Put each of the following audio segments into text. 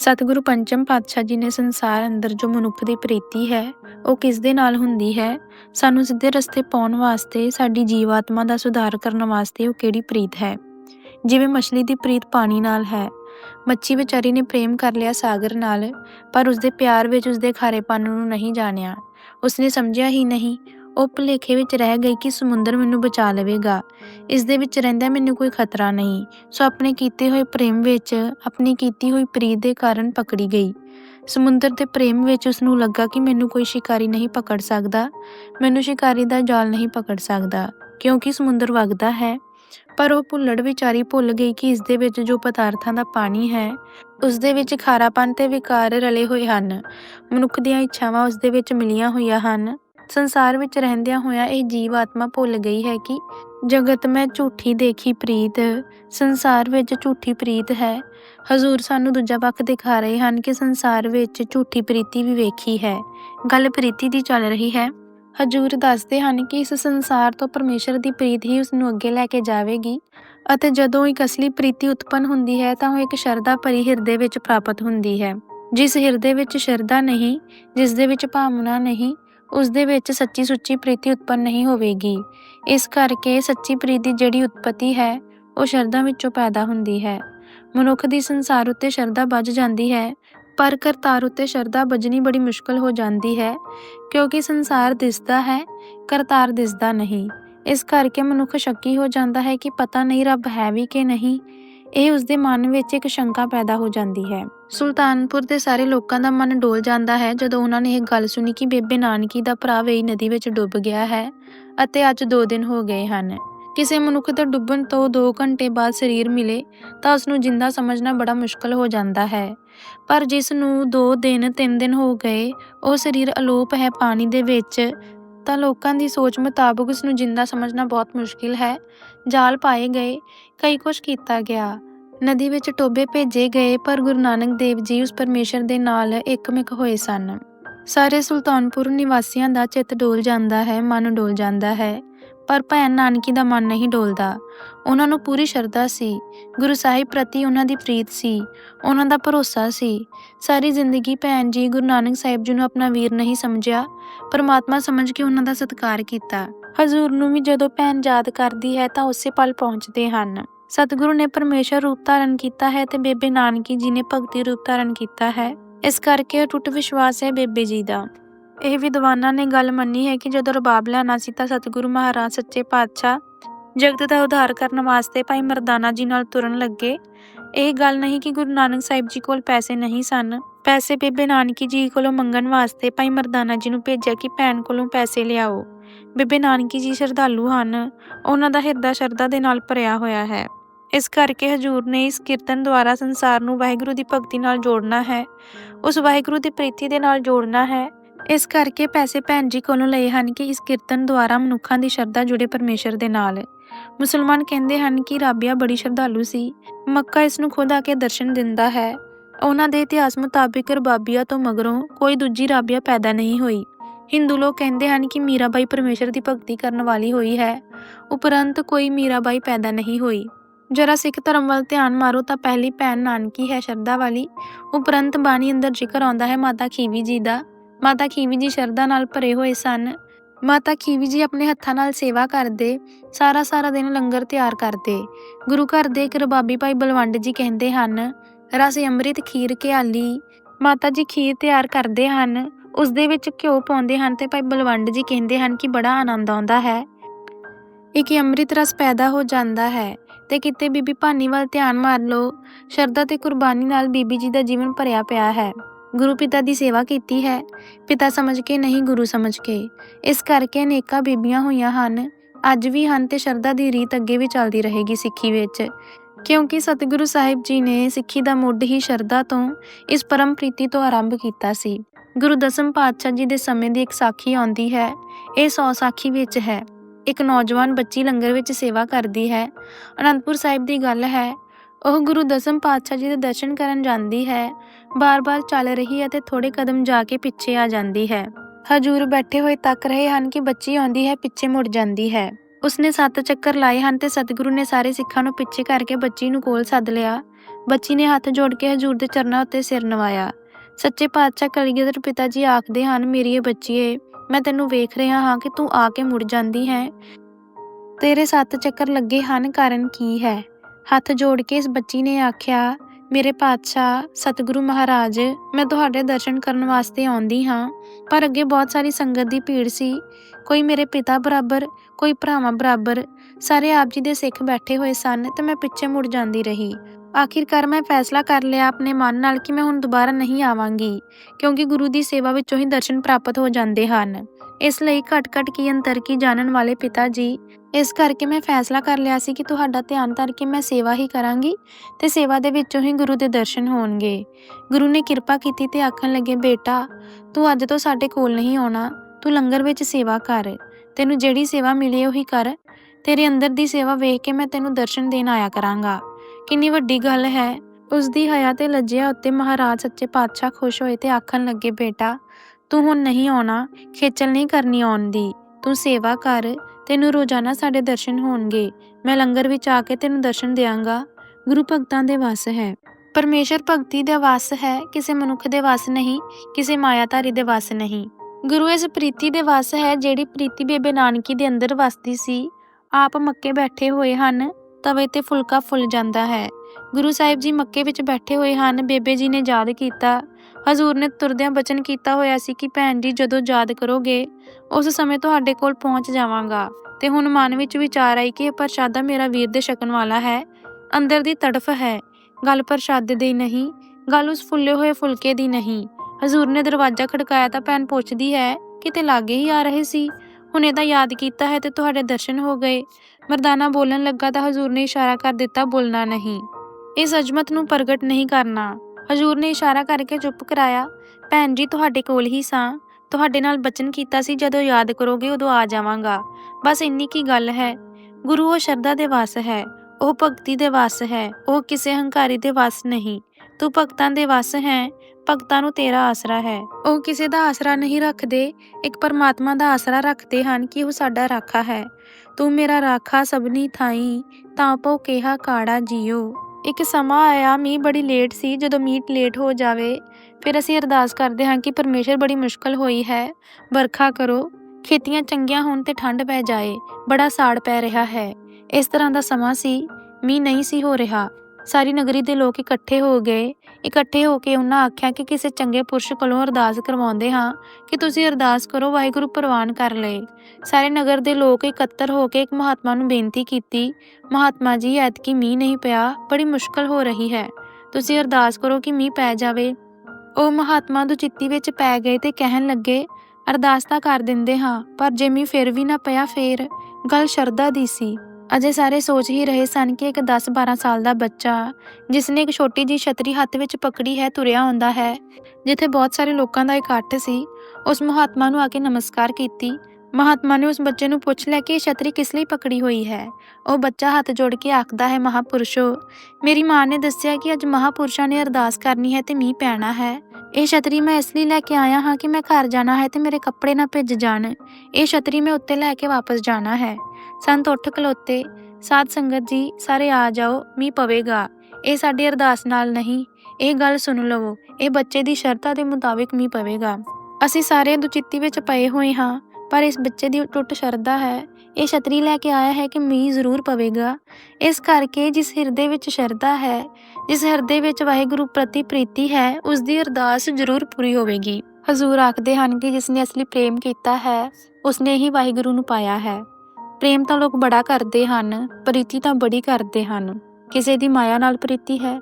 ਸਤਿਗੁਰੂ ਪੰਚਮ ਪਾਤਸ਼ਾਹ ਜੀ ਨੇ ਸੰਸਾਰ ਅੰਦਰ ਜੋ ਮਨੁੱਖ ਦੀ ਪ੍ਰੀਤੀ ਹੈ, ਉਹ ਕਿਸ ਦੇ ਨਾਲ ਹੁੰਦੀ ਹੈ? ਸਾਨੂੰ ਸਿੱਧੇ ਰਸਤੇ ਪਾਉਣ ਵਾਸਤੇ, ਸਾਡੀ ਜੀਵਾਤਮਾ ਦਾ ਸੁਧਾਰ ਕਰਨ ਵਾਸਤੇ ਉਹ ਕਿਹੜੀ ਪ੍ਰੀਤ ਹੈ? ਜਿਵੇਂ ਮਛਲੀ ਦੀ ਪ੍ਰੀਤ ਪਾਣੀ ਨਾਲ ਹੈ। ਮੱਛੀ ਵਿਚਾਰੀ ਨੇ ਪ੍ਰੇਮ ਕਰ ਲਿਆ ਸਾਗਰ ਨਾਲ, ਪਰ ਉਸਦੇ ਪਿਆਰ ਵਿੱਚ ਉਸਦੇ ਖਾਰੇਪਨ ਨੂੰ ਨਹੀਂ ਜਾਣਿਆ। ਉਸਨੇ ਸਮਝਿਆ ਹੀ ਨਹੀਂ ਉਹ ਭੁਲੇਖੇ ਵਿੱਚ ਰਹਿ ਗਈ ਕਿ ਸਮੁੰਦਰ ਮੈਨੂੰ ਬਚਾ ਲਵੇਗਾ। ਇਸ ਦੇ ਵਿੱਚ ਰਹਿੰਦਾ ਮੈਨੂੰ ਕੋਈ ਖਤਰਾ ਨਹੀਂ। ਸੋ ਆਪਣੇ ਕੀਤੇ ਹੋਏ ਪ੍ਰੇਮ ਵਿੱਚ, ਆਪਣੀ ਕੀਤੀ ਹੋਈ ਪ੍ਰੀਤ ਦੇ ਕਾਰਨ ਪਕੜੀ ਗਈ। ਸਮੁੰਦਰ ਦੇ ਪ੍ਰੇਮ ਵਿੱਚ ਉਸ ਨੂੰ ਲੱਗਾ ਕਿ ਮੈਨੂੰ ਕੋਈ ਸ਼ਿਕਾਰੀ ਨਹੀਂ ਪਕੜ ਸਕਦਾ। ਮੈਨੂੰ ਸ਼ਿਕਾਰੀ ਦਾ ਜਾਲ ਨਹੀਂ ਪਕੜ ਸਕਦਾ, ਕਿਉਂਕਿ ਸਮੁੰਦਰ ਵਗਦਾ ਹੈ। ਪਰ ਉਹ ਭੁੱਲੜ ਵਿਚਾਰੀ ਭੁੱਲ ਗਈ ਕਿ ਇਸ ਦੇ ਵਿੱਚ ਜੋ ਪਦਾਰਥਾਂ ਦਾ ਪਾਣੀ ਹੈ ਉਸ ਦੇ ਵਿੱਚ ਖਾਰਾਪਨ ਤੇ ਵਿਕਾਰ ਰਲੇ ਹੋਏ ਹਨ। ਮਨੁੱਖ ਦੀਆਂ ਇੱਛਾਵਾਂ ਉਸ ਦੇ ਵਿੱਚ ਮਿਲੀਆਂ ਹੋਈਆਂ ਹਨ। ਸੰਸਾਰ ਵਿੱਚ ਰਹਿੰਦਿਆਂ ਹੋਇਆਂ ਇਹ ਜੀਵ ਆਤਮਾ ਭੁੱਲ ਗਈ ਹੈ ਕਿ ਜਗਤ ਮੈਂ ਝੂਠੀ ਦੇਖੀ ਪ੍ਰੀਤ, ਸੰਸਾਰ ਵਿੱਚ ਝੂਠੀ ਪ੍ਰੀਤ ਹੈ। ਹਜ਼ੂਰ ਸਾਨੂੰ ਦੂਜਾ ਪੱਖ ਦਿਖਾ ਰਹੇ ਹਨ ਕਿ ਸੰਸਾਰ ਵਿੱਚ ਝੂਠੀ ਪ੍ਰੀਤੀ ਵੀ ਵੇਖੀ ਹੈ। ਗੱਲ ਪ੍ਰੀਤੀ ਦੀ ਚੱਲ ਰਹੀ ਹੈ। ਹਜ਼ੂਰ ਦੱਸਦੇ ਹਨ ਕਿ ਇਸ ਸੰਸਾਰ ਤੋਂ ਪਰਮੇਸ਼ਰ ਦੀ ਪ੍ਰੀਤ ਹੀ ਉਸ ਨੂੰ ਅੱਗੇ ਲੈ ਕੇ ਜਾਵੇਗੀ ਅਤੇ ਜਦੋਂ ਇੱਕ ਅਸਲੀ ਪ੍ਰੀਤੀ ਉਤਪੰਨ ਹੁੰਦੀ ਹੈ ਤਾਂ ਉਹ ਇੱਕ ਸ਼ਰਧਾ ਭਰੀ ਹਿਰਦੇ ਵਿੱਚ ਪ੍ਰਾਪਤ ਹੁੰਦੀ ਹੈ। ਜਿਸ ਹਿਰਦੇ ਵਿੱਚ ਸ਼ਰਧਾ ਨਹੀਂ, ਜਿਸ ਦੇ ਵਿੱਚ ਭਾਵਨਾ ਨਹੀਂ ਉਸ ਦੇ ਵਿੱਚ ਸੱਚੀ ਸੁੱਚੀ ਪ੍ਰੀਤੀ ਉਤਪੰਨ ਨਹੀਂ ਹੋਵੇਗੀ। ਇਸ ਕਰਕੇ ਸੱਚੀ ਪ੍ਰੀਤੀ ਜਿਹੜੀ ਉਤਪਤੀ ਹੈ, ਉਹ ਸ਼ਰਧਾ ਵਿੱਚੋਂ ਪੈਦਾ ਹੁੰਦੀ ਹੈ। ਮਨੁੱਖ ਦੀ ਸੰਸਾਰ ਉੱਤੇ ਸ਼ਰਧਾ ਵੱਜ ਜਾਂਦੀ ਹੈ, ਪਰ ਕਰਤਾਰ ਉੱਤੇ ਸ਼ਰਧਾ ਵੱਜਣੀ ਬੜੀ ਮੁਸ਼ਕਲ ਹੋ ਜਾਂਦੀ ਹੈ, ਕਿਉਂਕਿ ਸੰਸਾਰ ਦਿਸਦਾ ਹੈ, ਕਰਤਾਰ ਦਿਸਦਾ ਨਹੀਂ। ਇਸ ਕਰਕੇ ਮਨੁੱਖ ਸ਼ੱਕੀ ਹੋ ਜਾਂਦਾ ਹੈ ਕਿ ਪਤਾ ਨਹੀਂ ਰੱਬ ਹੈ ਵੀ ਕਿ ਨਹੀਂ। ਇਹ ਉਸਦੇ ਮਨ ਵਿੱਚ ਇੱਕ ਸ਼ੰਕਾ ਪੈਦਾ ਹੋ ਜਾਂਦੀ ਹੈ। ਸੁਲਤਾਨਪੁਰ ਦੇ ਸਾਰੇ ਲੋਕਾਂ ਦਾ ਮਨ ਡੋਲ ਜਾਂਦਾ ਹੈ ਜਦੋਂ ਉਹਨਾਂ ਨੇ ਇਹ ਗੱਲ ਸੁਣੀ ਕਿ ਬੇਬੇ ਨਾਨਕੀ ਦਾ ਭਰਾ ਵੇਈ ਨਦੀ ਵਿੱਚ ਡੁੱਬ ਗਿਆ ਹੈ ਅਤੇ ਅੱਜ 2 ਦਿਨ ਹੋ ਗਏ ਹਨ। ਕਿਸੇ ਮਨੁੱਖ ਦੇ ਡੁੱਬਣ ਤੋਂ 2 ਘੰਟੇ ਬਾਅਦ ਸਰੀਰ ਮਿਲੇ ਤਾਂ ਉਸ ਨੂੰ ਜਿੰਦਾ ਸਮਝਣਾ ਬੜਾ ਮੁਸ਼ਕਲ ਹੋ ਜਾਂਦਾ ਹੈ। ਪਰ ਜਿਸ ਨੂੰ 2 ਦਿਨ 3 ਦਿਨ ਹੋ ਗਏ, ਉਹ ਸਰੀਰ ਅਲੋਪ ਹੈ ਪਾਣੀ ਦੇ ਵਿੱਚ ਤਾਂ ਲੋਕਾਂ ਦੀ ਸੋਚ ਮੁਤਾਬਕ ਉਸ ਨੂੰ ਜਿੰਦਾ ਸਮਝਣਾ ਬਹੁਤ ਮੁਸ਼ਕਿਲ ਹੈ। ਜਾਲ ਪਾਏ ਗਏ, ਕਈ ਕੁਝ ਕੀਤਾ ਗਿਆ। ਨਦੀ ਵਿੱਚ ਟੋਬੇ ਭੇਜੇ ਗਏ, ਪਰ ਗੁਰੂ ਨਾਨਕ ਦੇਵ ਜੀ ਉਸ ਪਰਮੇਸ਼ਰ ਦੇ ਨਾਲ ਇੱਕਮਿਕ ਹੋਏ ਸਨ। ਸਾਰੇ ਸੁਲਤਾਨਪੁਰ ਨਿਵਾਸੀਆਂ ਦਾ ਚਿੱਤ ਡੋਲ ਜਾਂਦਾ ਹੈ, ਮਨ ਡੋਲ ਜਾਂਦਾ ਹੈ। ਪਰ ਭੈਣ ਨਾਨਕੀ ਦਾ ਮਨ ਨਹੀਂ ਡੋਲਦਾ। ਉਹਨਾਂ ਨੂੰ ਪੂਰੀ ਸ਼ਰਧਾ ਸੀ। ਗੁਰੂ ਸਾਹਿਬ ਪ੍ਰਤੀ ਉਹਨਾਂ ਦੀ ਪ੍ਰੀਤ ਸੀ। ਉਹਨਾਂ ਦਾ ਭਰੋਸਾ ਸੀ। ਸਾਰੀ ਜ਼ਿੰਦਗੀ ਭੈਣ ਜੀ ਗੁਰੂ ਨਾਨਕ ਸਾਹਿਬ ਜੀ ਨੂੰ ਆਪਣਾ ਵੀਰ ਨਹੀਂ ਸਮਝਿਆ। ਪਰਮਾਤਮਾ ਸਮਝ ਕੇ ਉਹਨਾਂ ਦਾ ਸਤਿਕਾਰ ਕੀਤਾ। ਹਜ਼ੂਰ ਨੂੰ ਵੀ ਜਦੋਂ ਭੈਣ ਯਾਦ ਕਰਦੀ ਹੈ ਤਾਂ ਉਸੇ ਪਲ ਪਹੁੰਚਦੇ ਹਨ। ਸਤਿਗੁਰੂ ਨੇ ਪਰਮੇਸ਼ਰ ਰੂਪ ਧਾਰਨ ਕੀਤਾ ਹੈ ਤੇ ਬੇਬੇ ਨਾਨਕੀ ਜੀ ਨੇ ਭਗਤੀ ਰੂਪ ਧਾਰਨ ਕੀਤਾ ਹੈ। ਇਸ ਕਰਕੇ ਟੁੱਟ ਵਿਸ਼ਵਾਸ ਹੈ ਬੇਬੇ ਜੀ ਦਾ। ਇਹ ਵਿਦਵਾਨਾਂ ਨੇ ਗੱਲ ਮੰਨੀ ਹੈ ਕਿ ਜਦੋਂ ਰਬਾਬ ਲੈਣਾ ਸੀ ਤਾਂ ਸਤਿਗੁਰੂ ਮਹਾਰਾਜ ਸੱਚੇ ਪਾਤਸ਼ਾਹ ਜਗਤ ਦਾ ਉਧਾਰ ਕਰਨ ਵਾਸਤੇ ਭਾਈ ਮਰਦਾਨਾ ਜੀ ਨਾਲ ਤੁਰਨ ਲੱਗੇ। ਇਹ ਗੱਲ ਨਹੀਂ ਕਿ ਗੁਰੂ ਨਾਨਕ ਸਾਹਿਬ ਜੀ ਕੋਲ ਪੈਸੇ ਨਹੀਂ ਸਨ। ਪੈਸੇ ਬੇਬੇ ਨਾਨਕੀ ਜੀ ਕੋਲੋਂ ਮੰਗਣ ਵਾਸਤੇ ਭਾਈ ਮਰਦਾਨਾ ਜੀ ਨੂੰ ਭੇਜਿਆ ਕਿ ਭੈਣ ਕੋਲੋਂ ਪੈਸੇ ਲਿਆਓ। ਬੇਬੇ ਨਾਨਕੀ ਜੀ ਸ਼ਰਧਾਲੂ ਹਨ। ਉਹਨਾਂ ਦਾ ਹਿਰਦਾ ਸ਼ਰਧਾ ਦੇ ਨਾਲ ਭਰਿਆ ਹੋਇਆ ਹੈ। ਇਸ ਕਰਕੇ ਹਜੂਰ ਨੇ ਇਸ ਕੀਰਤਨ ਦੁਆਰਾ ਸੰਸਾਰ ਨੂੰ ਵਾਹਿਗੁਰੂ ਦੀ ਭਗਤੀ ਨਾਲ ਜੋੜਨਾ ਹੈ। ਉਸ ਵਾਹਿਗੁਰੂ ਦੀ ਪ੍ਰੀਤੀ ਦੇ ਨਾਲ ਜੋੜਨਾ ਹੈ। ਇਸ ਕਰਕੇ ਪੈਸੇ ਭੈਣ ਜੀ ਕੋਲੋਂ ਲਏ ਹਨ ਕਿ ਇਸ ਕੀਰਤਨ ਦੁਆਰਾ ਮਨੁੱਖਾਂ ਦੀ ਸ਼ਰਧਾ ਜੁੜੇ ਪਰਮੇਸ਼ਰ ਦੇ ਨਾਲ। ਮੁਸਲਮਾਨ ਕਹਿੰਦੇ ਹਨ ਕਿ ਰਾਬੀਆ ਬੜੀ ਸ਼ਰਧਾਲੂ ਸੀ। ਮੱਕਾ ਇਸ ਨੂੰ ਖੁਦ ਆ ਕੇ ਦਰਸ਼ਨ ਦਿੰਦਾ ਹੈ। ਉਹਨਾਂ ਦੇ ਇਤਿਹਾਸ ਮੁਤਾਬਿਕ ਰਬਾਬੀਆ ਤੋਂ ਮਗਰੋਂ ਕੋਈ ਦੂਜੀ ਰਾਬੀਆ ਪੈਦਾ ਨਹੀਂ ਹੋਈ। ਹਿੰਦੂ ਲੋਕ ਕਹਿੰਦੇ ਹਨ ਕਿ ਮੀਰਾਬਾਈ ਪਰਮੇਸ਼ਰ ਦੀ ਭਗਤੀ ਕਰਨ ਵਾਲੀ ਹੋਈ ਹੈ। ਉਪਰੰਤ ਕੋਈ ਮੀਰਾਬਾਈ ਪੈਦਾ ਨਹੀਂ ਹੋਈ। ਜਰਾ ਸਿੱਖ ਧਰਮ ਵੱਲ ਧਿਆਨ ਮਾਰੋ ਤਾਂ ਪਹਿਲੀ ਭੈਣ ਨਾਨਕੀ ਹੈ ਸ਼ਰਧਾ ਵਾਲੀ। ਉਪਰੰਤ ਬਾਣੀ ਅੰਦਰ ਜ਼ਿਕਰ ਆਉਂਦਾ ਹੈ ਮਾਤਾ ਖੀਵੀ ਜੀ ਦਾ। ਮਾਤਾ ਖੀਵੀ ਜੀ ਸ਼ਰਧਾ ਨਾਲ ਭਰੇ ਹੋਏ ਸਨ। ਮਾਤਾ ਖੀਵੀ ਜੀ ਆਪਣੇ ਹੱਥਾਂ ਨਾਲ ਸੇਵਾ ਕਰਦੇ, ਸਾਰਾ ਸਾਰਾ ਦਿਨ ਲੰਗਰ ਤਿਆਰ ਕਰਦੇ। ਗੁਰੂ ਘਰ ਦੇ ਇੱਕ ਰਬਾਬੀ ਭਾਈ ਬਲਵੰਡ ਜੀ ਕਹਿੰਦੇ ਹਨ ਰਸ ਅੰਮ੍ਰਿਤ, ਖੀਰ, ਘਿਆਲੀ ਮਾਤਾ ਜੀ ਖੀਰ ਤਿਆਰ ਕਰਦੇ ਹਨ। ਉਸ ਦੇ ਵਿੱਚ ਘਿਓ ਪਾਉਂਦੇ ਹਨ ਤੇ ਭਾਈ ਬਲਵੰਡ ਜੀ ਕਹਿੰਦੇ ਹਨ ਕਿ ਬੜਾ ਆਨੰਦ ਆਉਂਦਾ ਹੈ। ਇੱਕ ਅੰਮ੍ਰਿਤ ਰਸ ਪੈਦਾ ਹੋ ਜਾਂਦਾ ਹੈ ਤੇ ਕਿਤੇ ਬੀਬੀ ਭਾਨੀ ਵੱਲ ਧਿਆਨ ਮਾਰ ਲਓ, ਸ਼ਰਧਾ ਤੇ ਕੁਰਬਾਨੀ ਨਾਲ ਬੀਬੀ ਜੀ ਦਾ ਜੀਵਨ ਭਰਿਆ ਪਿਆ ਹੈ। ਗੁਰੂ ਪਿਤਾ ਦੀ ਸੇਵਾ ਕੀਤੀ ਹੈ। ਪਿਤਾ ਸਮਝ ਕੇ ਨਹੀਂ ਗੁਰੂ ਸਮਝ ਕੇ। ਇਸ ਕਰਕੇ ਅਨੇਕਾਂ ਬੀਬੀਆਂ ਹੋਈਆਂ ਹਨ। ਅੱਜ ਵੀ ਹਨ ਤੇ ਸ਼ਰਧਾ ਦੀ ਰੀਤ ਅੱਗੇ ਵੀ ਚੱਲਦੀ ਰਹੇਗੀ ਸਿੱਖੀ ਵਿੱਚ। ਕਿਉਂਕਿ ਸਤਿਗੁਰੂ ਸਾਹਿਬ ਜੀ ਨੇ ਸਿੱਖੀ ਦਾ ਮੁੱਢ ਹੀ ਸ਼ਰਧਾ ਤੋਂ ਇਸ ਪਰਮ ਪ੍ਰੀਤੀ ਤੋਂ ਆਰੰਭ ਕੀਤਾ ਸੀ। ਗੁਰੂ ਦਸਮ ਪਾਤਸ਼ਾਹ ਜੀ ਦੇ ਸਮੇਂ ਦੀ ਇੱਕ ਸਾਖੀ ਆਉਂਦੀ ਹੈ। ਇਹ ਸੌ ਸਾਖੀ ਵਿੱਚ ਹੈ। ਇੱਕ ਨੌਜਵਾਨ ਬੱਚੀ ਲੰਗਰ ਵਿੱਚ ਸੇਵਾ ਕਰਦੀ ਹੈ। ਅਨੰਦਪੁਰ ਸਾਹਿਬ ਦੀ ਗੱਲ ਹੈ, ਉਹ ਗੁਰੂ ਦਸਮ ਪਾਤਸ਼ਾਹ ਜੀ ਦੇ ਦਰਸ਼ਨ ਕਰਨ ਜਾਂਦੀ ਹੈ। ਬਾਰ-ਬਾਰ ਚੱਲ ਰਹੀ ਹੈ ਤੇ ਥੋੜੇ ਕਦਮ ਜਾ ਕੇ ਪਿੱਛੇ ਆ ਜਾਂਦੀ ਹੈ। ਹਜੂਰ ਬੈਠੇ ਹੋਏ ਤੱਕ ਰਹੇ ਹਨ ਕਿ ਬੱਚੀ ਆਉਂਦੀ ਹੈ, ਪਿੱਛੇ ਮੁੜ ਜਾਂਦੀ ਹੈ। ਉਸਨੇ ਸੱਤ ਚੱਕਰ ਲਾਏ ਹਨ ਤੇ ਸਤਿਗੁਰੂ ਨੇ ਸਾਰੇ ਸਿੱਖਾਂ ਨੂੰ ਪਿੱਛੇ ਕਰਕੇ ਬੱਚੀ ਨੂੰ ਕੋਲ ਸੱਦ ਲਿਆ। ਬੱਚੀ ਨੇ ਹੱਥ ਜੋੜ ਕੇ ਹਜੂਰ ਦੇ ਚਰਨਾਂ ਉੱਤੇ ਸਿਰ ਨਵਾਇਆ। ਸੱਚੇ ਪਾਤਸ਼ਾਹ ਕਲਗੀਧਰ ਪਿਤਾ ਜੀ ਆਖਦੇ ਹਨ, ਮੇਰੀ ਇਹ ਬੱਚੀਏ, ਮੈਂ ਤੈਨੂੰ ਵੇਖ ਰਿਹਾ ਹਾਂ ਕਿ ਤੂੰ ਆ ਕੇ ਮੁੜ ਜਾਂਦੀ ਹੈ। ਤੇਰੇ ਸੱਤ ਚੱਕਰ ਲੱਗੇ ਹਨ, ਕਾਰਨ ਕੀ ਹੈ? ਹੱਥ ਜੋੜ ਕੇ ਇਸ ਬੱਚੀ ਨੇ ਆਖਿਆ ਮੇਰੇ ਪਾਤਸ਼ਾਹ, ਸਤਿਗੁਰੂ ਮਹਾਰਾਜ, ਮੈਂ ਤੁਹਾਡੇ ਦਰਸ਼ਨ ਕਰਨ ਵਾਸਤੇ ਆਉਂਦੀ ਹਾਂ। ਪਰ ਅੱਗੇ ਬਹੁਤ ਸਾਰੀ ਸੰਗਤ ਦੀ ਭੀੜ ਸੀ। ਕੋਈ ਮੇਰੇ ਪਿਤਾ ਬਰਾਬਰ, ਕੋਈ ਭਰਾਵਾਂ ਬਰਾਬਰ, ਸਾਰੇ ਆਪ ਜੀ ਦੇ ਸਿੱਖ ਬੈਠੇ ਹੋਏ ਸਨ ਤੇ ਮੈਂ ਪਿੱਛੇ ਮੁੜ ਜਾਂਦੀ ਰਹੀ। ਆਖਿਰਕਾਰ ਮੈਂ ਫੈਸਲਾ ਕਰ ਲਿਆ ਆਪਣੇ ਮਨ ਨਾਲ ਕਿ ਮੈਂ ਹੁਣ ਦੁਬਾਰਾ ਨਹੀਂ ਆਵਾਂਗੀ, ਕਿਉਂਕਿ ਗੁਰੂ ਦੀ ਸੇਵਾ ਵਿੱਚੋਂ ਹੀ ਦਰਸ਼ਨ ਪ੍ਰਾਪਤ ਹੋ ਜਾਂਦੇ ਹਨ। ਇਸ ਲਈ ਘਟ-ਘਟ ਕੀ ਅੰਤਰ ਕੀ ਜਾਣਨ ਵਾਲੇ ਪਿਤਾ ਜੀ ਇਸ ਕਰਕੇ ਮੈਂ ਫੈਸਲਾ ਕਰ ਲਿਆ ਸੀ ਕਿ ਤੁਹਾਡਾ ਧਿਆਨ ਧਰ ਕੇ ਮੈਂ ਸੇਵਾ ਹੀ ਕਰਾਂਗੀ ਤੇ ਸੇਵਾ ਦੇ ਵਿੱਚੋਂ ਹੀ ਗੁਰੂ ਦੇ ਦਰਸ਼ਨ ਹੋਣਗੇ। ਗੁਰੂ ਨੇ ਕਿਰਪਾ ਕੀਤੀ ਤੇ ਆਖਣ ਲੱਗੇ, ਬੇਟਾ, ਤੂੰ ਅੱਜ ਤੋਂ ਸਾਡੇ ਕੋਲ ਨਹੀਂ ਆਉਣਾ। ਤੂੰ ਲੰਗਰ ਵਿੱਚ ਸੇਵਾ ਕਰ। ਤੈਨੂੰ ਜਿਹੜੀ ਸੇਵਾ ਮਿਲੇ ਉਹੀ ਕਰ। ਤੇਰੇ ਅੰਦਰ ਦੀ ਸੇਵਾ ਵੇਖ ਕੇ ਮੈਂ ਤੈਨੂੰ ਦਰਸ਼ਨ ਦੇਣ ਆਇਆ ਕਰਾਂਗਾ। ਕਿੰਨੀ ਵੱਡੀ ਗੱਲ ਹੈ। ਉਸ ਦੀ ਹਯਾ ਤੇ ਲੱਜਿਆ ਉੱਤੇ ਮਹਾਰਾਜ ਸੱਚੇ ਪਾਤਸ਼ਾਹ ਖੁਸ਼ ਹੋਏ ਤੇ ਆਖਣ ਲੱਗੇ, ਬੇਟਾ, ਤੂੰ ਹੁਣ ਨਹੀਂ ਆਉਣਾ। ਖੇਚਲ ਨਹੀਂ ਕਰਨੀ ਆਉਣ ਦੀ। ਤੂੰ ਸੇਵਾ ਕਰ। ਤੈਨੂੰ ਰੋਜ਼ਾਨਾ ਸਾਡੇ ਦਰਸ਼ਨ ਹੋਣਗੇ। ਮੈਂ ਲੰਗਰ ਵਿੱਚ ਆ ਕੇ ਤੈਨੂੰ ਦਰਸ਼ਨ ਦਿਆਂਗਾ। ਗੁਰੂ ਭਗਤਾਂ ਦੇ ਵਸ ਹੈ। ਪਰਮੇਸ਼ਰ ਭਗਤੀ ਦੇ ਵਸ ਹੈ, ਕਿਸੇ ਮਨੁੱਖ ਦੇ ਵਸ ਨਹੀਂ, ਕਿਸੇ ਮਾਇਆਧਾਰੀ ਦੇ ਵਸ ਨਹੀਂ। ਗੁਰੂ ਇਸ ਪ੍ਰੀਤੀ ਦੇ ਵਸ ਹੈ, ਜਿਹੜੀ ਪ੍ਰੀਤੀ ਬੇਬੇ ਨਾਨਕੀ ਦੇ ਅੰਦਰ ਵਸਦੀ ਸੀ। ਆਪ ਮੱਕੇ ਬੈਠੇ ਹੋਏ ਹਨ, ਤਵੇ ਤੇ ਫੁਲਕਾ ਫੁੱਲ ਜਾਂਦਾ ਹੈ। ਗੁਰੂ ਸਾਹਿਬ ਜੀ ਮੱਕੇ ਵਿੱਚ ਬੈਠੇ ਹੋਏ ਹਨ, ਬੇਬੇ ਜੀ ਨੇ ਯਾਦ ਕੀਤਾ ਹਜ਼ੂਰ ਨੇ ਤੁਰਦਿਆਂ ਬਚਨ ਕੀਤਾ ਹੋਇਆ ਸੀ ਕਿ ਭੈਣ ਜੀ, ਜਦੋਂ ਯਾਦ ਕਰੋਗੇ, ਉਸ ਸਮੇਂ ਤੁਹਾਡੇ ਕੋਲ ਪਹੁੰਚ ਜਾਵਾਂਗਾ। ਤੇ ਹੁਣ ਮਨ ਵਿੱਚ ਵਿਚਾਰ ਆਈ ਕਿ ਇਹ ਪ੍ਰਸ਼ਾਦਾ ਮੇਰਾ ਵੀਰ ਦੇ ਛਕਣ ਵਾਲਾ ਹੈ। ਅੰਦਰ ਦੀ ਤੜਫ ਹੈ। ਗੱਲ ਪ੍ਰਸ਼ਾਦੇ ਦੀ ਨਹੀਂ, ਗੱਲ ਉਸ ਫੁੱਲੇ ਹੋਏ ਫੁਲਕੇ ਦੀ ਨਹੀਂ। ਹਜ਼ੂਰ ਨੇ ਦਰਵਾਜ਼ਾ ਖੜਕਾਇਆ ਤਾਂ ਭੈਣ ਪੁੱਛਦੀ ਹੈ, ਕਿਤੇ ਲਾਗੇ ਹੀ ਆ ਰਹੇ ਸੀ? ਹੁਣੇ ਤਾਂ ਯਾਦ ਕੀਤਾ ਹੈ ਤੇ ਤੁਹਾਡੇ ਦਰਸ਼ਨ ਹੋ ਗਏ। ਮਰਦਾਨਾ ਬੋਲਣ ਲੱਗਾ ਤਾਂ ਹਜ਼ੂਰ ਨੇ ਇਸ਼ਾਰਾ ਕਰ ਦਿੱਤਾ, ਬੋਲਣਾ ਨਹੀਂ। ਇਸ ਅਜਮਤ ਨੂੰ ਪ੍ਰਗਟ ਨਹੀਂ ਕਰਨਾ। ਹਜ਼ੂਰ ਨੇ ਇਸ਼ਾਰਾ ਕਰਕੇ ਚੁੱਪ ਕਰਾਇਆ, ਭੈਣ ਜੀ, ਤੁਹਾਡੇ ਕੋਲ ਹੀ ਸਾਂ। ਤੁਹਾਡੇ ਨਾਲ ਬਚਨ ਕੀਤਾ ਸੀ, ਜਦੋਂ ਯਾਦ ਕਰੋਗੇ ਉਦੋਂ ਆ ਜਾਵਾਂਗਾ। ਬਸ ਇੰਨੀ ਕੀ ਗੱਲ ਹੈ? ਗੁਰੂ ਉਹ ਸ਼ਰਧਾ ਦੇ ਵਸ ਹੈ, ਉਹ ਭਗਤੀ ਦੇ ਵਸ ਹੈ, ਉਹ ਕਿਸੇ ਹੰਕਾਰੀ ਦੇ ਵਸ ਨਹੀਂ। ਤੂੰ ਭਗਤਾਂ ਦੇ ਵਸ ਹੈ, ਭਗਤਾਂ ਨੂੰ ਤੇਰਾ ਆਸਰਾ ਹੈ। ਉਹ ਕਿਸੇ ਦਾ ਆਸਰਾ ਨਹੀਂ ਰੱਖਦੇ, ਇੱਕ ਪਰਮਾਤਮਾ ਦਾ ਆਸਰਾ ਰੱਖਦੇ ਹਨ ਕਿ ਉਹ ਸਾਡਾ ਰਾਖਾ ਹੈ। ਤੂੰ ਮੇਰਾ ਰਾਖਾ ਸਭਨੀ ਥਾਈ, ਤਾਂ ਪਉ ਕਿਹਾ ਕਾੜਾ ਜੀਓ। ਇੱਕ ਸਮਾਂ ਆਇਆ, ਮੀਂਹ ਬੜੀ ਲੇਟ ਸੀ, ਜਦੋਂ ਮੀਂਹ ਲੇਟ ਹੋ ਜਾਵੇ, ਫਿਰ ਅਸੀਂ ਅਰਦਾਸ ਕਰਦੇ ਹਾਂ ਕਿ ਪਰਮੇਸ਼ਰ ਬੜੀ ਮੁਸ਼ਕਲ ਹੋਈ ਹੈ, ਵਰਖਾ ਕਰੋ, ਖੇਤੀਆਂ ਚੰਗੀਆਂ ਹੋਣ ਤੇ ਠੰਡ ਪੈ ਜਾਏ, ਬੜਾ ਸਾੜ ਪੈ ਰਿਹਾ ਹੈ। ਇਸ ਤਰ੍ਹਾਂ ਦਾ ਸਮਾਂ ਸੀ, ਮੀਂਹ ਨਹੀਂ ਸੀ ਹੋ ਰਿਹਾ। ਸਾਰੀ ਨਗਰੀ ਦੇ ਲੋਕ ਇਕੱਠੇ ਹੋ ਗਏ ਇਕੱਠੇ ਹੋ ਕੇ ਉਹਨਾਂ ਆਖਿਆ ਕਿ ਕਿਸੇ ਚੰਗੇ ਪੁਰਸ਼ ਕੋਲੋਂ ਅਰਦਾਸ ਕਰਵਾਉਂਦੇ ਹਾਂ ਕਿ ਤੁਸੀਂ ਅਰਦਾਸ ਕਰੋ, ਵਾਹਿਗੁਰੂ ਪ੍ਰਵਾਨ ਕਰ ਲਏ ਸਾਰੇ ਨਗਰ ਦੇ ਲੋਕ ਇਕੱਤਰ ਹੋ ਕੇ ਇੱਕ ਮਹਾਤਮਾ ਨੂੰ ਬੇਨਤੀ ਕੀਤੀ, ਮਹਾਤਮਾ ਜੀ, ਐਤਕੀ ਮੀਂਹ ਨਹੀਂ ਪਿਆ, ਬੜੀ ਮੁਸ਼ਕਲ ਹੋ ਰਹੀ ਹੈ। ਤੁਸੀਂ ਅਰਦਾਸ ਕਰੋ ਕਿ ਮੀਂਹ ਪੈ ਜਾਵੇ। ਉਹ ਮਹਾਤਮਾ ਦੁਚਿੱਤੀ ਵਿੱਚ ਪੈ ਗਏ ਤੇ ਕਹਿਣ ਲੱਗੇ, ਅਰਦਾਸ ਤਾਂ ਕਰ ਦਿੰਦੇ ਹਾਂ, ਪਰ ਜੇ ਮੀਂਹ ਫਿਰ ਵੀ ਨਾ ਪਿਆ ਫੇਰ? ਗੱਲ ਸ਼ਰਧਾ ਦੀ ਸੀ। ਅਜੇ ਸਾਰੇ ਸੋਚ ਹੀ ਰਹੇ ਸਨ ਕਿ ਇੱਕ 10-12 ਸਾਲ ਦਾ ਬੱਚਾ ਜਿਸ ਨੇ ਇੱਕ ਛੋਟੀ ਜਿਹੀ ਛਤਰੀ ਹੱਥ ਵਿੱਚ ਪਕੜੀ ਹੈ, ਤੁਰਿਆ ਆਉਂਦਾ ਹੈ। ਜਿੱਥੇ ਬਹੁਤ ਸਾਰੇ ਲੋਕਾਂ ਦਾ ਇਕੱਠ ਸੀ, ਉਸ ਮਹਾਤਮਾ ਨੂੰ ਆ ਕੇ ਨਮਸਕਾਰ ਕੀਤੀ। ਮਹਾਤਮਾ ਨੇ ਉਸ ਬੱਚੇ ਨੂੰ ਪੁੱਛ ਲਿਆ ਕਿ ਇਹ ਛਤਰੀ ਕਿਸ ਲਈ ਪਕੜੀ ਹੋਈ ਹੈ? ਉਹ ਬੱਚਾ ਹੱਥ ਜੋੜ ਕੇ ਆਖਦਾ ਹੈ, ਮਹਾਪੁਰਸ਼ੋ, ਮੇਰੀ ਮਾਂ ਨੇ ਦੱਸਿਆ ਕਿ ਅੱਜ ਮਹਾਪੁਰਸ਼ਾਂ ਨੇ ਅਰਦਾਸ ਕਰਨੀ ਹੈ ਤੇ ਮੀਂਹ ਪੈਣਾ ਹੈ। ਇਹ ਛਤਰੀ ਮੈਂ ਇਸ ਲਈ ਲੈ ਕੇ ਆਇਆ ਹਾਂ ਕਿ ਮੈਂ ਘਰ ਜਾਣਾ ਹੈ ਤੇ ਮੇਰੇ ਕੱਪੜੇ ਨਾ ਭਿੱਜ ਜਾਣ। ਇਹ ਛਤਰੀ ਮੈਂ ਉੱਤੇ ਲੈ ਕੇ ਵਾਪਸ ਜਾਣਾ ਹੈ। ਸੰਤ ਉੱਠ ਖਲੋਤੇ, ਸਾਧ ਸੰਗਤ ਜੀ, ਸਾਰੇ ਆ ਜਾਓ, ਮੀਂਹ ਪਵੇਗਾ। ਇਹ ਸਾਡੀ ਅਰਦਾਸ ਨਾਲ ਨਹੀਂ, ਇਹ ਗੱਲ ਸੁਣ ਲਵੋ, ਇਹ ਬੱਚੇ ਦੀ ਸ਼ਰਤਾਂ ਦੇ ਮੁਤਾਬਿਕ ਮੀਂਹ ਪਵੇਗਾ। ਅਸੀਂ ਸਾਰੇ ਦੁਚਿੱਤੀ ਵਿੱਚ ਪਏ ਹੋਏ ਹਾਂ, ਪਰ ਇਸ ਬੱਚੇ ਦੀ ਟੁੱਟ ਸ਼ਰਧਾ ਹੈ। ਇਹ ਛਤਰੀ ਲੈ ਕੇ ਆਇਆ ਹੈ ਕਿ ਮੀਂਹ ਜ਼ਰੂਰ ਪਵੇਗਾ। ਇਸ ਕਰਕੇ ਜਿਸ ਹਿਰਦੇ ਵਿੱਚ ਸ਼ਰਧਾ ਹੈ, ਜਿਸ ਹਿਰਦੇ ਵਿੱਚ ਵਾਹਿਗੁਰੂ ਪ੍ਰਤੀ ਪ੍ਰੀਤੀ ਹੈ, ਉਸ ਦੀ ਅਰਦਾਸ ਜ਼ਰੂਰ ਪੂਰੀ ਹੋਵੇਗੀ। ਹਜ਼ੂਰ ਆਖਦੇ ਹਨ ਕਿ ਜਿਸ ਨੇ ਅਸਲੀ ਪ੍ਰੇਮ ਕੀਤਾ ਹੈ, ਉਸਨੇ ਹੀ ਵਾਹਿਗੁਰੂ ਨੂੰ ਪਾਇਆ ਹੈ। ਪ੍ਰੇਮ ਤਾਂ ਲੋਕ ਬੜਾ ਕਰਦੇ ਹਨ, ਪ੍ਰੀਤੀ ਤਾਂ ਬੜੀ ਕਰਦੇ ਹਨ। ਕਿਸੇ ਦੀ ਮਾਇਆ ਨਾਲ ਪ੍ਰੀਤੀ ਹੈ,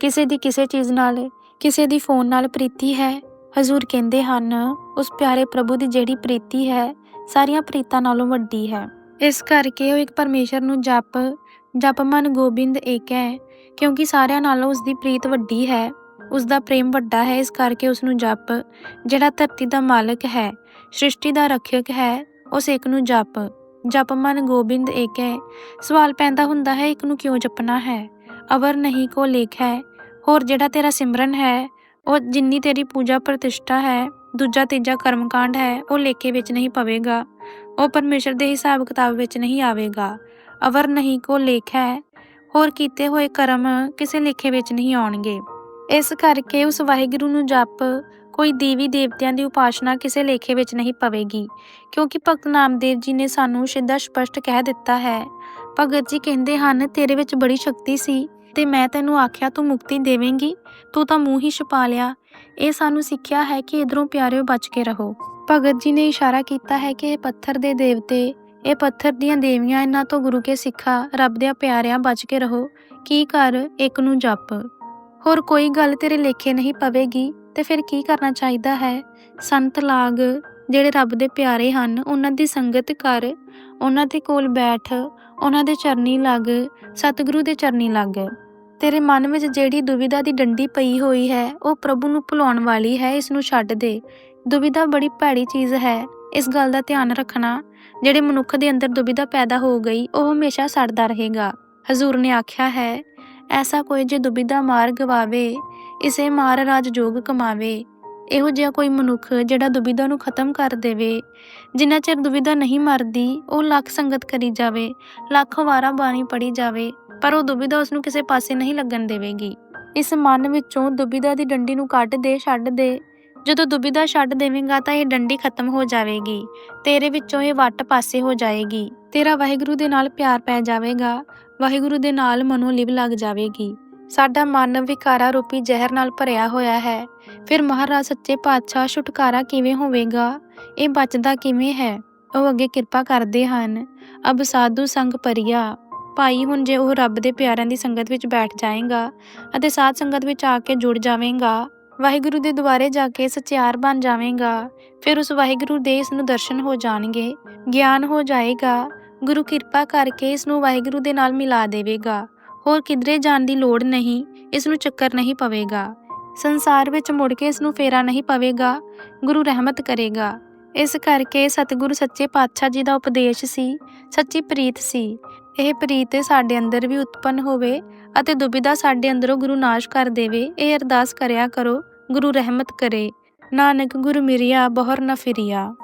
ਕਿਸੇ ਦੀ ਕਿਸੇ ਚੀਜ਼ ਨਾਲ, ਕਿਸੇ ਦੀ ਫੋਨ ਨਾਲ ਪ੍ਰੀਤੀ ਹੈ। ਹਜ਼ੂਰ ਕਹਿੰਦੇ ਹਨ, ਉਸ ਪਿਆਰੇ ਪ੍ਰਭੂ ਦੀ ਜਿਹੜੀ ਪ੍ਰੀਤੀ ਹੈ, ਸਾਰੀਆਂ ਪ੍ਰੀਤਾਂ ਨਾਲੋਂ ਵੱਡੀ ਹੈ। ਇਸ ਕਰਕੇ ਉਹ ਇੱਕ ਪਰਮੇਸ਼ਰ ਨੂੰ ਜਪ ਜਪ ਮਨ ਗੋਬਿੰਦ ਏਕ ਹੈ, ਕਿਉਂਕਿ ਸਾਰਿਆਂ ਨਾਲੋਂ ਉਸ ਦੀ ਪ੍ਰੀਤ ਵੱਡੀ ਹੈ। ਉਸ ਦਾ ਪ੍ਰੇਮ ਵੱਡਾ ਹੈ, ਇਸ ਕਰਕੇ ਉਸ ਨੂੰ ਜਪ, ਜਿਹੜਾ ਧਰਤੀ ਦਾ ਮਾਲਕ ਹੈ, ਸ੍ਰਿਸ਼ਟੀ ਦਾ ਰੱਖਿਅਕ ਹੈ, ਉਸ ਇੱਕ ਨੂੰ ਜਪ। ਜਪ ਮਨ ਗੋਬਿੰਦ ਏਕ ਹੈ। ਸਵਾਲ ਪੈਂਦਾ ਹੁੰਦਾ ਹੈ, ਇੱਕ ਨੂੰ ਕਿਉਂ ਜਪਣਾ ਹੈ? ਅਵਰ ਨਹੀਂ ਕੋ ਲੇਖ ਹੈ। ਹੋਰ ਜਿਹੜਾ ਤੇਰਾ ਸਿਮਰਨ ਹੈ, ਉਹ ਜਿੰਨੀ ਤੇਰੀ ਪੂਜਾ ਪ੍ਰਤਿਸ਼ਠਾ ਹੈ, ਦੂਜਾ ਤੀਜਾ ਕਰਮਕਾਂਡ ਹੈ, ਉਹ ਲੇਖੇ ਵਿੱਚ ਨਹੀਂ ਪਵੇਗਾ। ਉਹ ਪਰਮੇਸ਼ਰ ਦੇ ਹਿਸਾਬ ਕਿਤਾਬ ਵਿੱਚ ਨਹੀਂ ਆਵੇਗਾ। ਅਵਰ ਨਹੀਂ ਕੋ ਲੇਖ ਹੈ, ਹੋਰ ਕੀਤੇ ਹੋਏ ਕਰਮ ਕਿਸੇ ਲੇਖੇ ਵਿੱਚ ਨਹੀਂ ਆਉਣਗੇ। ਇਸ ਕਰਕੇ ਉਸ ਵਾਹਿਗੁਰੂ ਨੂੰ ਜਪ ਕੋਈ ਦੇਵੀ ਦੇਵਤਿਆਂ ਦੀ ਉਪਾਸਨਾ ਕਿਸੇ ਲੇਖੇ ਵਿੱਚ ਨਹੀਂ ਪਵੇਗੀ, ਕਿਉਂਕਿ ਭਗਤ ਨਾਮਦੇਵ ਜੀ ਨੇ ਸਾਨੂੰ ਸਿੱਧਾ ਸਪਸ਼ਟ ਕਹਿ ਦਿੱਤਾ ਹੈ। ਭਗਤ ਜੀ ਕਹਿੰਦੇ ਹਨ, ਤੇਰੇ ਵਿੱਚ ਬੜੀ ਸ਼ਕਤੀ ਸੀ, ਤੇ ਮੈਂ ਤੈਨੂੰ ਆਖਿਆ, ਤੂੰ ਮੁਕਤੀ ਦੇਵੇਂਗੀ, ਤੂੰ ਤਾਂ ਮੂੰਹ ਹੀ ਛੁਪਾ ਲਿਆ। ਇਹ ਸਾਨੂੰ ਸਿੱਖਿਆ ਹੈ ਕਿ ਇਧਰੋਂ ਪਿਆਰਿਓ ਬਚ ਕੇ ਰਹੋ। ਭਗਤ ਜੀ ਨੇ ਇਸ਼ਾਰਾ ਕੀਤਾ ਹੈ ਕਿ ਇਹ ਪੱਥਰ ਦੇ ਦੇਵਤੇ, ਇਹ ਪੱਥਰ ਦੀਆਂ ਦੇਵੀਆਂ ਇਹਨਾਂ ਤੋਂ ਗੁਰੂ ਕੇ ਸਿੱਖਾ, ਰੱਬ ਦੇ ਪਿਆਰਿਆਂ ਬਚ ਕੇ ਰਹੋ, ਕੀ ਕਰ, ਇੱਕ ਨੂੰ ਜਪ। ਹੋਰ ਕੋਈ ਗੱਲ ਤੇਰੇ ਲੇਖੇ ਨਹੀਂ ਪਵੇਗੀ ਤੇ ਫਿਰ ਕੀ ਕਰਨਾ ਚਾਹੀਦਾ ਹੈ? ਸੰਤ ਲਾਗ ਜਿਹੜੇ ਰੱਬ ਦੇ ਪਿਆਰੇ ਹਨ, ਉਹਨਾਂ ਦੀ ਸੰਗਤ ਕਰ, ਉਹਨਾਂ ਦੇ ਕੋਲ ਬੈਠ, ਉਹਨਾਂ ਦੇ ਚਰਨੀ ਲੱਗ, ਸਤਿਗੁਰੂ ਦੇ ਚਰਨੀ ਲੱਗ। ਤੇਰੇ ਮਨ ਵਿੱਚ ਜਿਹੜੀ ਦੁਵਿਧਾ ਦੀ ਡੰਡੀ ਪਈ ਹੋਈ ਹੈ, ਉਹ ਪ੍ਰਭੂ ਨੂੰ ਭੁਲਾਉਣ ਵਾਲੀ ਹੈ, ਇਸ ਨੂੰ ਛੱਡ ਦੇ। ਦੁਬਿਧਾ ਬੜੀ ਭੈੜੀ ਚੀਜ਼ ਹੈ, ਇਸ ਗੱਲ ਦਾ ਧਿਆਨ ਰੱਖਣਾ। ਜਿਹੜੇ ਮਨੁੱਖ ਦੇ ਅੰਦਰ ਦੁਬਿਧਾ ਪੈਦਾ ਹੋ ਗਈ, ਉਹ ਹਮੇਸ਼ਾ ਸੜਦਾ ਰਹੇਗਾ। ਹਜ਼ੂਰ ਨੇ ਆਖਿਆ ਹੈ, ਐਸਾ ਕੋਈ ਜੇ ਦੁਬਿਧਾ ਮਾਰ ਗਵਾਵੇ ਇਸੇ ਮਾਰ ਰਾਜ ਜੋਗ ਕਮਾਵੇ। ਇਹੋ ਜਿਹਾ ਕੋਈ ਮਨੁੱਖ ਜਿਹੜਾ ਦੁਬਿਧਾ ਨੂੰ ਖਤਮ ਕਰ ਦੇਵੇ, ਜਿੰਨਾ ਚਿਰ ਦੁਬਿਧਾ ਨਹੀਂ ਮਰਦੀ, ਉਹ ਲੱਖ ਸੰਗਤ ਕਰੀ ਜਾਵੇ, ਲੱਖ ਵਾਰਾਂ ਬਾਣੀ ਪੜੀ ਜਾਵੇ, ਪਰ ਉਹ ਦੁਬਿਧਾ ਉਸ ਨੂੰ ਕਿਸੇ ਪਾਸੇ ਨਹੀਂ ਲੱਗਣ ਦੇਵੇਗੀ। ਇਸ ਮਨ ਵਿੱਚੋਂ ਦੁਬਿਧਾ ਦੀ ਡੰਡੀ ਨੂੰ ਕੱਢ ਦੇ, ਛੱਡ ਦੇ। ਜਦੋਂ ਦੁਬਿਧਾ ਛੱਡ ਦੇਵੇਂਗਾ ਤਾਂ ਇਹ ਡੰਡੀ ਖਤਮ ਹੋ ਜਾਵੇਗੀ, ਤੇਰੇ ਵਿੱਚੋਂ ਇਹ ਵੱਟ ਪਾਸੇ ਹੋ ਜਾਏਗੀ। ਤੇਰਾ ਵਾਹਿਗੁਰੂ ਦੇ ਨਾਲ ਪਿਆਰ ਪੈ ਜਾਵੇਗਾ, ਵਾਹਿਗੁਰੂ ਦੇ ਨਾਲ ਮਨੋ ਲਿਵ ਲੱਗ ਜਾਵੇਗੀ। ਸਾਡਾ ਮਨ ਵਿਕਾਰਾ ਰੂਪੀ ਜ਼ਹਿਰ ਨਾਲ ਭਰਿਆ ਹੋਇਆ ਹੈ। ਫਿਰ ਮਹਾਰਾਜ ਸੱਚੇ ਪਾਤਸ਼ਾਹ ਛੁਟਕਾਰਾ ਕਿਵੇਂ ਹੋਵੇਗਾ? ਇਹ ਬਚਦਾ ਕਿਵੇਂ ਹੈ? ਉਹ ਅੱਗੇ ਕਿਰਪਾ ਕਰਦੇ ਹਨ। ਅਬ ਸਾਧੂ ਸੰਗ ਪਰਿਆ ਭਾਈ ਹੁਣ ਜੇ ਉਹ ਰੱਬ ਦੇ ਪਿਆਰਿਆਂ ਦੀ ਸੰਗਤ ਵਿੱਚ ਬੈਠ ਜਾਏਗਾ ਅਤੇ ਸਾਧ ਸੰਗਤ ਵਿੱਚ ਆ ਕੇ ਜੁੜ ਜਾਵੇਗਾ, ਵਾਹਿਗੁਰੂ ਦੇ ਦੁਆਰੇ ਜਾ ਕੇ ਸਚਿਆਰ ਬਣ ਜਾਵੇਗਾ, ਫਿਰ ਉਸ ਵਾਹਿਗੁਰੂ ਦੇ ਇਸ ਨੂੰ ਦਰਸ਼ਨ ਹੋ ਜਾਣਗੇ, ਗਿਆਨ ਹੋ ਜਾਏਗਾ, ਗੁਰੂ ਕਿਰਪਾ ਕਰਕੇ ਇਸ ਨੂੰ ਵਾਹਿਗੁਰੂ ਦੇ ਨਾਲ ਮਿਲਾ ਦੇਵੇਗਾ। ਹੋਰ ਕਿਧਰੇ ਜਾਣ ਦੀ ਲੋੜ ਨਹੀਂ ਇਸ ਨੂੰ ਚੱਕਰ ਨਹੀਂ ਪਵੇਗਾ। ਸੰਸਾਰ ਵਿੱਚ ਮੁੜ ਕੇ ਇਸ ਨੂੰ ਫੇਰਾ ਨਹੀਂ ਪਵੇਗਾ, ਗੁਰੂ ਰਹਿਮਤ ਕਰੇਗਾ। ਇਸ ਕਰਕੇ ਸਤਿਗੁਰੂ ਸੱਚੇ ਪਾਤਸ਼ਾਹ ਜੀ ਦਾ ਉਪਦੇਸ਼ ਸੀ, ਸੱਚੀ ਪ੍ਰੀਤ ਸੀ। ਇਹ ਪ੍ਰੀਤ ਸਾਡੇ ਅੰਦਰ ਵੀ ਉਤਪੰਨ ਹੋਵੇ ਅਤੇ ਦੁਬਿਧਾ ਸਾਡੇ ਅੰਦਰੋਂ ਗੁਰੂ ਨਾਸ਼ ਕਰ ਦੇਵੇ, ਇਹ ਅਰਦਾਸ ਕਰਿਆ ਕਰੋ, ਗੁਰੂ ਰਹਿਮਤ ਕਰੇ। ਨਾਨਕ ਗੁਰੂ ਮਿਰਿਆ, ਬਹੁਰ ਨਾ ਫਿਰਿਆ।